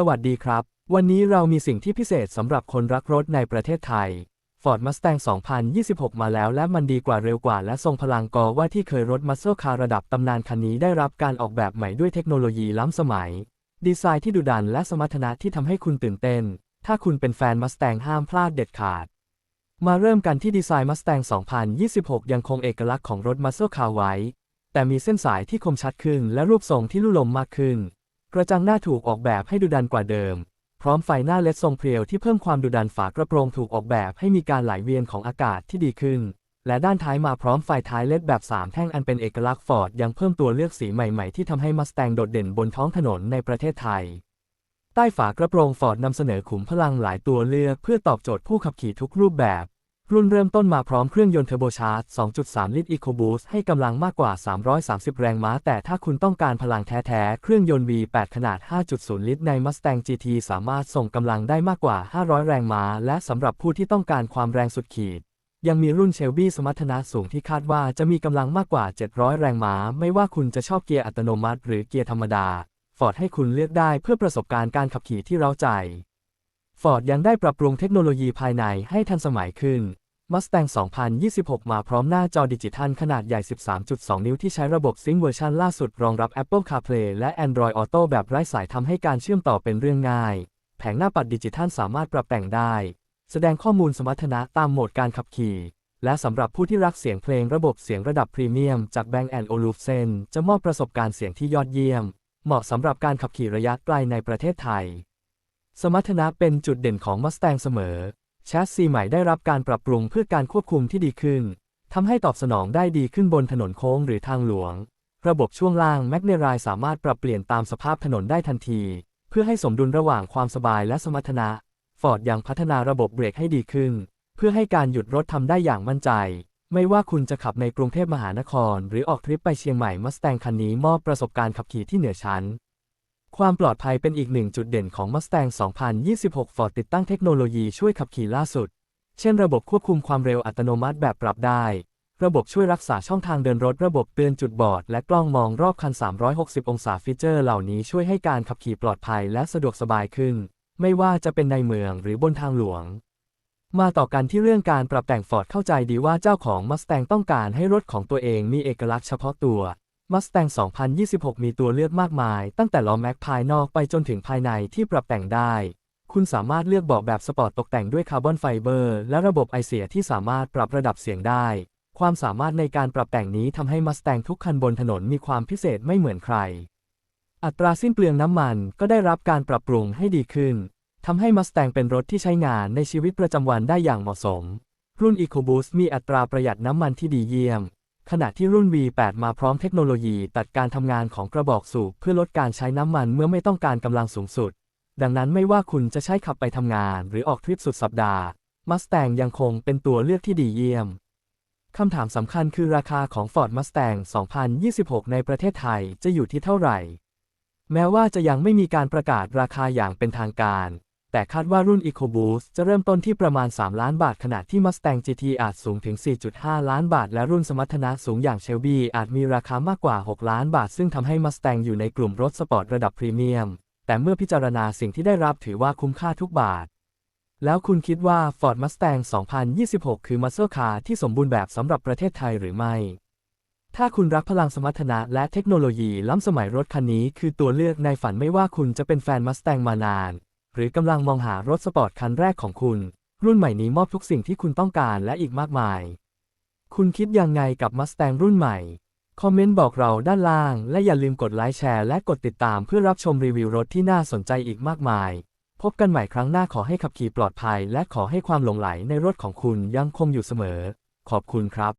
สวัสดีครับ วันนี้เรามีสิ่งที่พิเศษสำหรับคนรักรถในประเทศไทย Ford Mustang 2026 มาแล้วและมันดีกว่าเร็วกว่าและทรงพลังกอว่าที่เคยรถมัสเซอร์คาร์ระดับตำนานคันนี้ได้รับการออกแบบใหม่ด้วยเทคโนโลยีล้ำสมัย ดีไซน์ที่ดุดันและสมรรถนะที่ทำให้คุณตื่นเต้น ถ้าคุณเป็นแฟน Mustang ห้ามพลาดเด็ดขาด มาเริ่มกันที่ดีไซน์ Mustang 2026 ยังคงเอกลักษณ์ของรถมัสเซอร์คาร์ไว้ แต่มีเส้นสายที่คมชัดขึ้นและรูปทรงที่ลุ่ลมมากขึ้น กระจังหน้าถูกออกแบบให้ดุดันกว่าเดิม พร้อมไฟหน้าเลดทรงเพรียวที่เพิ่มความดุดันฝากระโปรงถูกออกแบบให้มีการไหลเวียนของอากาศที่ดีขึ้น และด้านท้ายมาพร้อมไฟท้ายเลดแบบ 3 แท่งอันเป็นเอกลักษณ์ฟอร์ดยังเพิ่มตัวเลือกสีใหม่ๆ ที่ทำให้มัสแตงโดดเด่นบนท้องถนนในประเทศไทย ใต้ฝากระโปรงฟอร์ดนำเสนอขุมพลังหลายตัวเลือกเพื่อตอบโจทย์ผู้ขับขี่ทุกรูปแบบ รุ่นเริ่มต้นมาพร้อมเครื่องยนต์เทอร์โบชาร์จ 2.3 ลิตร EcoBoost ให้กำลังมากกว่า 330 แรงม้า แต่ถ้าคุณต้องการพลังแท้ ๆ เครื่องยนต์ V8 ขนาด 5.0 ลิตรใน Mustang GT สามารถส่งกำลังได้มากกว่า 500 แรงม้า และสำหรับผู้ที่ต้องการความแรงสุดขีด ยังมีรุ่น Shelby สมรรถนะสูงที่คาดว่าจะมีกำลังมากกว่า 700 แรงม้า ไม่ว่าคุณจะชอบเกียร์อัตโนมัติ หรือเกียร์ธรรมดา Ford ให้คุณเลือกได้เพื่อประสบการณ์การขับขี่ที่เร้าใจ Ford ยังได้ปรับปรุงเทคโนโลยีภายในให้ทันสมัยขึ้น Mustang 2026 มาพร้อมหน้าจอดิจิทัลขนาดใหญ่ 13.2 นิ้วที่ใช้ระบบซิงค์เวอร์ชันล่าสุดรองรับ Apple CarPlay และ Android Auto แบบไร้สายทำให้การเชื่อมต่อเป็นเรื่องง่าย แผงหน้าปัดดิจิทัลสามารถปรับแต่งได้ แสดงข้อมูลสมรรถนะตามโหมดการขับขี่ และสำหรับผู้ที่รักเสียงเพลงระบบเสียงระดับพรีเมียมจาก Bang Olufsen จะมอบประสบการณ์เสียงที่ยอดเยี่ยม เหมาะสำหรับการขับขี่ระยะไกลในประเทศไทย สมรรถนะเป็นจุดเด่นของ Mustang เสมอ แชสซีใหม่ได้รับการปรับปรุงเพื่อการควบคุมที่ดีขึ้น ทำให้ตอบสนองได้ดีขึ้นบนถนนโค้งหรือทางหลวง ระบบช่วงล่างแมกเนรายสามารถปรับเปลี่ยนตามสภาพถนนได้ทันที เพื่อให้สมดุลระหว่างความสบายและสมรรถนะฟอร์ดยังพัฒนาระบบเบรกให้ดีขึ้น เพื่อให้การหยุดรถทำได้อย่างมั่นใจ ไม่ว่าคุณจะขับในกรุงเทพมหานคร หรือออกทริปไปเชียงใหม่มัสแตงคันนี้มอบประสบการณ์ขับขี่ที่เหนือชั้น ความปลอดภัยเป็นอีกหนึ่งจุดเด่นของ Mustang 2026 Ford ติดตั้งเทคโนโลยีช่วยขับขี่ล่าสุด เช่นระบบควบคุมความเร็วอัตโนมัติแบบปรับได้ ระบบช่วยรักษาช่องทางเดินรถ ระบบเตือนจุดบอด และกล้องมองรอบคัน 360 องศาฟีเจอร์เหล่านี้ช่วยให้การขับขี่ปลอดภัยและสะดวกสบายขึ้น ไม่ว่าจะเป็นในเมืองหรือบนทางหลวง มาต่อกันที่เรื่องการปรับแต่ง Ford เข้าใจดีว่าเจ้าของ Mustang ต้องการให้รถของตัวเองมีเอกลักษณ์เฉพาะตัว Mustang 2026 มีตัวเลือกมากมาย ตั้งแต่ล้อแม็กภายนอกไปจนถึงภายในที่ปรับแต่งได้ คุณสามารถเลือกเบาะแบบสปอร์ตตกแต่งด้วยคาร์บอนไฟเบอร์และระบบไอเสียที่สามารถปรับระดับเสียงได้ ความสามารถในการปรับแต่งนี้ทำให้ Mustang ทุกคันบนถนนมีความพิเศษไม่เหมือนใคร อัตราสิ้นเปลืองน้ำมันก็ได้รับการปรับปรุงให้ดีขึ้นทำให้ Mustang เป็นรถที่ใช้งานในชีวิตประจำวันได้อย่างเหมาะสม รุ่น EcoBoost มีอัตราประหยัดน้ำมันที่ดีเยี่ยม ขณะที่รุ่น V8 มาพร้อมเทคโนโลยีตัดการทำงานของกระบอกสูบเพื่อลดการใช้น้ำมันเมื่อไม่ต้องการกำลังสูงสุด ดังนั้นไม่ว่าคุณจะใช้ขับไปทำงาน หรือออกทริปสุดสัปดาห์ Mustang ยังคงเป็นตัวเลือกที่ดีเยี่ยม คำถามสำคัญคือราคาของ Ford Mustang 2026 ในประเทศไทยจะอยู่ที่เท่าไหร่ แม้ว่าจะยังไม่มีการประกาศราคาอย่างเป็นทางการ แต่คาดว่ารุ่น EcoBoost จะเริ่มต้นที่ประมาณ 3 ล้านบาท ขณะที่ Mustang GT อาจสูงถึง 4.5 ล้านบาท และรุ่นสมรรถนะสูงอย่าง Shelby อาจมีราคามากกว่า 6 ล้านบาท ซึ่งทำให้ Mustang อยู่ในกลุ่มรถสปอร์ตระดับพรีเมียม แต่เมื่อพิจารณาสิ่งที่ได้รับถือว่าคุ้มค่าทุกบาท แล้วคุณคิดว่า Ford Mustang 2026 คือมัสเซอร์คาร์ที่สมบูรณ์แบบสำหรับประเทศไทยหรือไม่ถ้าคุณรักพลังสมรรถนะและเทคโนโลยีล้ำสมัยรถคันนี้คือตัวเลือกในฝันไม่ว่าคุณจะเป็นแฟน Mustang มานาน หรือกำลังมองหารถสปอร์ตคันแรกของคุณ รุ่นใหม่นี้มอบทุกสิ่งที่คุณต้องการและอีกมากมาย คุณคิดยังไงกับ Mustang รุ่นใหม่ คอมเมนต์บอกเราด้านล่าง และอย่าลืมกดไลค์แชร์และกดติดตามเพื่อรับชมรีวิวรถที่น่าสนใจอีกมากมาย พบกันใหม่ครั้งหน้าขอให้ขับขี่ปลอดภัย และขอให้ความหลงไหลในรถของคุณยังคงอยู่เสมอ ขอบคุณครับ